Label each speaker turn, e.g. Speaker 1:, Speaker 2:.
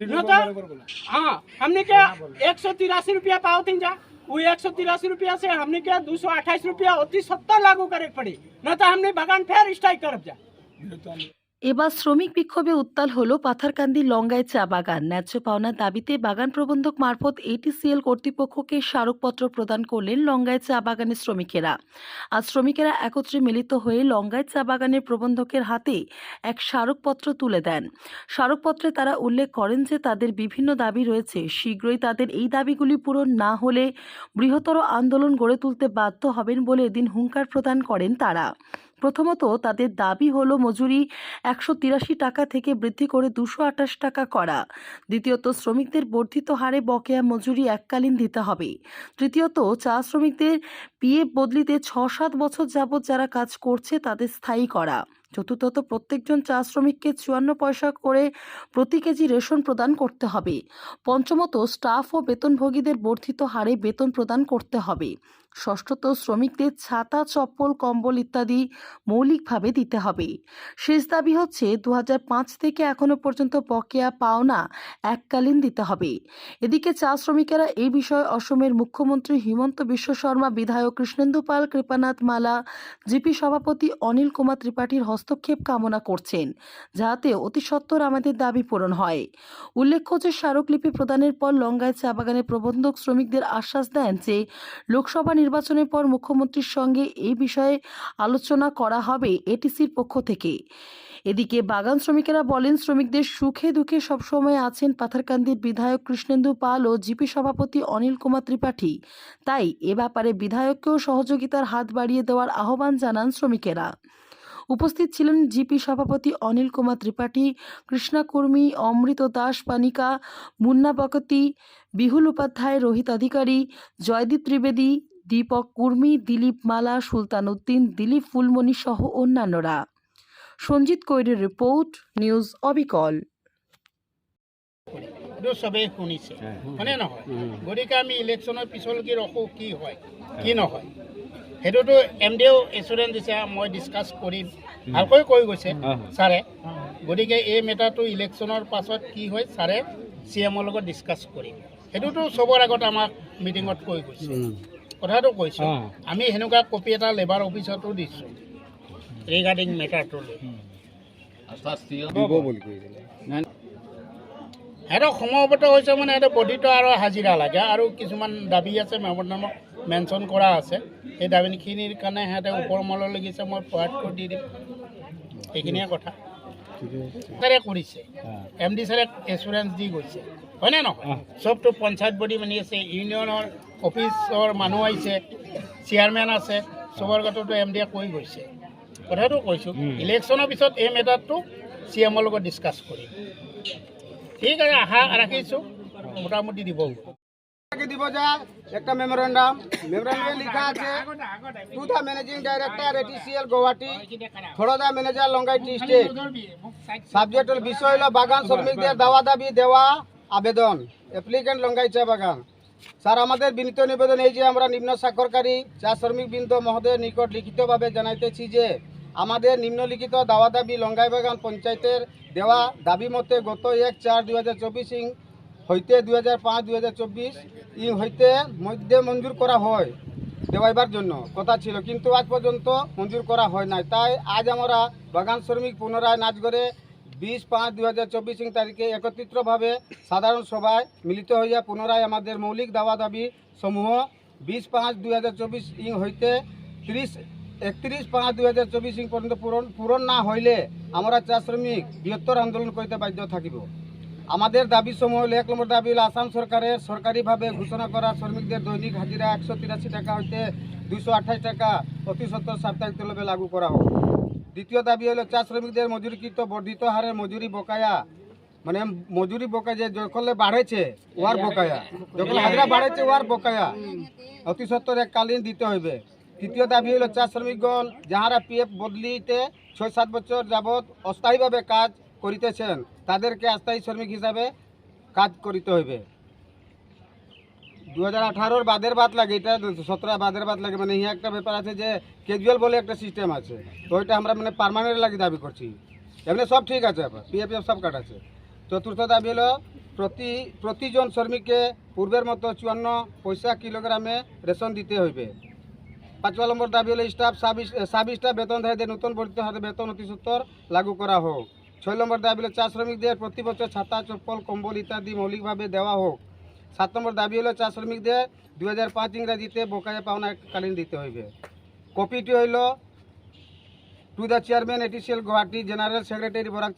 Speaker 1: न तो हाँ हमने क्या एक सौ तिरासी रुपया पाओ तीन जा वो एक सौ तिरासी रुपया से हमने क्या दो सौ अट्ठाईस रुपया होती सत्तर लागू करे पड़ी न तो हमने बगान फिर स्ट्राइक कर जा
Speaker 2: এবার শ্রমিক বিক্ষোভে উত্তাল হল পাথারকান্দি লঙ্গায় চা বাগান। ন্যায্য পাওনার দাবিতে বাগান প্রবন্ধক মারফত এটিসিএল কর্তৃপক্ষকে স্মারকপত্র প্রদান করলেন লঙ্গায় চা বাগানের শ্রমিকেরা। আর শ্রমিকেরা একত্রে মিলিত হয়ে লঙ্গায় চা বাগানের প্রবন্ধকের হাতে এক স্মারকপত্র তুলে দেন। স্মারকপত্রে তারা উল্লেখ করেন যে তাদের বিভিন্ন দাবি রয়েছে। শীঘ্রই তাদের এই দাবিগুলি পূরণ না হলে বৃহত্তর আন্দোলন গড়ে তুলতে বাধ্য হবেন বলে এদিন হুঙ্কার প্রদান করেন তারা। প্রথমত তাদের দাবি হলো মজুরি একশো তিরাশি টাকা থেকে বৃদ্ধি করে দুশো আঠাশ টাকা করা। দ্বিতীয়ত, শ্রমিকদের বর্ধিত হারে বকেয়া মজুরি এককালীন দিতে হবে। তৃতীয়ত, চা শ্রমিকদের পিএফ বদলিতে ছ সাত বছর যাবৎ যারা কাজ করছে তাদের স্থায়ী করা। চতুর্থত, প্রত্যেকজন চা শ্রমিককে চুয়ান্ন পয়সা করে প্রতি কেজি রেশন প্রদান করতে হবে। পঞ্চমত, স্টাফ ও বেতনভোগীদের বর্ধিত হারে বেতন প্রদান করতে হবে। ষষ্ঠত শ্রমিকদের ছাতা, চপ্পল, কম্বল ইত্যাদি মৌলিকভাবে দিতে হবে। শেষ দাবি হচ্ছে দু হাজার পাঁচ থেকে এখনও পর্যন্ত বকেয়া পাওনা এককালীন দিতে হবে। এদিকে চা শ্রমিকেরা এই বিষয়ে অসমের মুখ্যমন্ত্রী হিমন্ত বিশ্ব শর্মা, বিধায়ক কৃষ্ণেন্দু পাল, কৃপানাথ মালা, জিপি সভাপতি অনিল কুমার ত্রিপাঠীর হস্তক্ষেপ কামনা করছেন, যাতে অতি সত্বর আমাদের দাবি পূরণ হয়। উল্লেখ্য যে, স্মারকলিপি প্রদানের পর লঙ্গায় চা বাগানের প্রবন্ধক শ্রমিকদের আশ্বাস দেন যে, লোকসভা নির্বাচনের পর মুখ্যমন্ত্রীর সঙ্গে এই বিষয়ে আলোচনা করা হবে এটিসির পক্ষ থেকে। এদিকে বাগান শ্রমিকেরা বলেন, শ্রমিকদের সুখে দুঃখে সবসময় আছেন পাথারকান্দির বিধায়ক কৃষ্ণেন্দু পাল ও জিপি সভাপতি অনিল কুমার ত্রিপাঠী। তাই এ ব্যাপারে বিধায়ককেও সহযোগিতার হাত বাড়িয়ে দেওয়ার আহ্বান জানান শ্রমিকেরা। উপস্থিত ছিলেন জিপি সভাপতি অনিল কুমার ত্রিপাঠী কৃষ্ণাকর্মী অমৃত দাস পানিকা, মুন্না বকতি, বিহুল উপাধ্যায় রোহিত অধিকারী জয়দীপ ত্রিবেদী দীপক কুর্মী দিলীপ মালা সুলতান উদ্দিন দিলীপ ফুলমণি সহ অন্যান্যরা। সঞ্জিত কৈরের রিপোর্ট নিউজ অবিকল।
Speaker 1: এইটো চবেই শুনিছে। হয়নে নহয়? গতিকে আমি ইলেকশ্যনৰ পিছলৈকে ৰখোঁ কি হয়? কি নহয়? সেইটোতো এম ডিও এচুৰেঞ্চ দিছে মই ডিছকাছ কৰিম। ভালকৈ কৈ গৈছে ছাৰে। গতিকে এই মেটাৰটো ইলেকশ্যনৰ পাছত কি হয় ছাৰে চি এমৰ লগত ডিছকাছ কৰিম। সেইটোতো চবৰ আগত আমাক মিটিঙত কৈ গৈছে। কথাটো কৈছোঁ। আমি সেনেকুৱা কপি এটা লেবাৰ অফিচতো দিছোঁ ৰিগাৰ্ডিং মেটাৰটোলৈ সিহঁতক সমবেত হৈছে মানে সিহঁতে বৰ্ধিত আৰু হাজিৰা লাগে আৰু কিছুমান দাবি আছে মেমৰ নামত মেনশ্যন কৰা আছে। সেই দাবীখিনিৰ কাৰণে সিহঁতে ওপৰ মললৈ লাগিছে মই পঢ়াটো দি দিম। সেইখিনিয়ে কথা। কৰিছে। এম ডি ছাৰে এচুৰেঞ্চ দি গৈছে। হয়নে নহয়? চবটো পঞ্চায়ত বডি মানি আছে ইউনিয়নৰ অফিচৰ মানুহ আহিছে চেয়াৰমেন আছে চবৰ কথাটো এম ডিয়ে কৈ গৈছে। কথাটো কৈছোঁ ইলেকশ্যনৰ পিছত এই মেটাৰটো চি এমৰ লগত ডিছকাছ কৰিম। ঠিক আছে আশা রাখিছো মোটামুটি দিব।
Speaker 3: দিব যা একটা মেমোরেন্ডাম মেমোরেন্ডামে লেখা আছে to the managing director ATCL Guwahati the manager Longai state সাবজেক্টের বিষয় হলো বাগান শ্রমিকদের দেওয়া দাবি দেওয়া আবেদন অ্যাপ্লিকেন্ট লঙ্গাই চা বাগান। স্যার, আমাদের বিনীত নিবেদন এই যে আমরা নিম্ন স্বাক্ষরকারী চা শ্রমিক বৃন্দ মহোদয়ের নিকট লিখিতভাবে জানাইতেছি যে, আমাদের নিম্নলিখিত দাওয়া দাবি লঙ্গাই বাগান পঞ্চায়েতের দেওয়া দাবি মতে গত এক চার দু হাজার চব্বিশ ইং হইতে দু হাজার পাঁচ দুই হাজার চব্বিশ ইং হইতে মধ্যে মঞ্জুর করা হয় দেওয়াইবার জন্য। কথা ছিল, কিন্তু আজ পর্যন্ত মঞ্জুর করা হয় নাই। তাই আজ আমরা বাগান শ্রমিক পুনরায় নাচগড়ে বিশ পাঁচ দুই হাজার চব্বিশ তারিখে একত্রিতভাবে সাধারণ সভায় মিলিত হইয়া পুনরায় আমাদের মৌলিক দাওয়া দাবি সমূহ বিশ পাঁচ দুই হাজার চব্বিশ ইং হইতে ত্রিশ, একত্রিশ পাঁচ দুই হাজার চব্বিশ ইং পর্যন্ত পূরণ পূরণ না হইলে আমরা চা শ্রমিক বৃহত্তর আন্দোলন করিতে বাধ্য থাকিব। আমাদের দাবি সমূহ এক নম্বর দাবি হল আসাম সরকারের সরকারিভাবে ঘোষণা করা শ্রমিকদের দৈনিক হাজিরা একশো তিরাশি টাকা হইতে দুইশো আঠাশ টাকা অতি সত্তর সাপ্তাহিক তলবে লাগু করা হোক। দ্বিতীয় দাবি হলো, চা শ্রমিকদের মজুরিকৃত বর্ধিত হারে মজুরি বকায়া। মানে মজুরি বকায়া যে যখন বাড়েছে, ওয়ার বকায়া। যখন হাজিরা বাড়েছে, ওয়ার বকায়া। অতি সত্তর এককালীন দিতে হইবে। তৃতীয় দাবি হলো, চা শ্রমিকগণ যাহারা পিএফ বদলিতে ছয় সাত বছর যাবৎ অস্থায়ীভাবে কাজ করিতেছেন, তাদেরকে অস্থায়ী শ্রমিক হিসাবে কাজ করিতে হইবে। দু হাজার আঠারোর বাদের বাদ লাগে, এটা সতেরো বাদের বাদ লাগে মানে ইহা একটা ব্যাপার আছে যে ক্যাজুয়াল বলে একটা সিস্টেম আছে। তো ওইটা আমরা মানে পার্মানেন্ট লাগে দাবি করছি। এমনি সব ঠিক আছে পিএফ সব কাট আছে। চতুর্থ দাবি হলো, প্রতি, প্রতিজন শ্রমিককে পূর্বের মতো চুয়ান্ন পয়সা কিলোগ্রামে রেশন দিতে হইবে। পাঁচ নম্বর দাবি হলো স্টাফ সাব স্টাফ বেতনধারীদের নতুন বর্ধিত হাতে বেতন অতি সত্তর লাগু করা হোক। ছয় নম্বর দাবি হলো, চা শ্রমিকদের প্রতি বছর ছাতা, চপ্পল, কম্বল ইত্যাদি মৌলিকভাবে দেওয়া হোক। সাত নম্বর দাবি হলো চা শ্রমিকদের দু হাজার পাঁচ ইংরাজিতে বোকায় পাওনা কালীন দিতে হইবে। কপিটি হইল to the chairman ATCL Guwahati general secretary Barak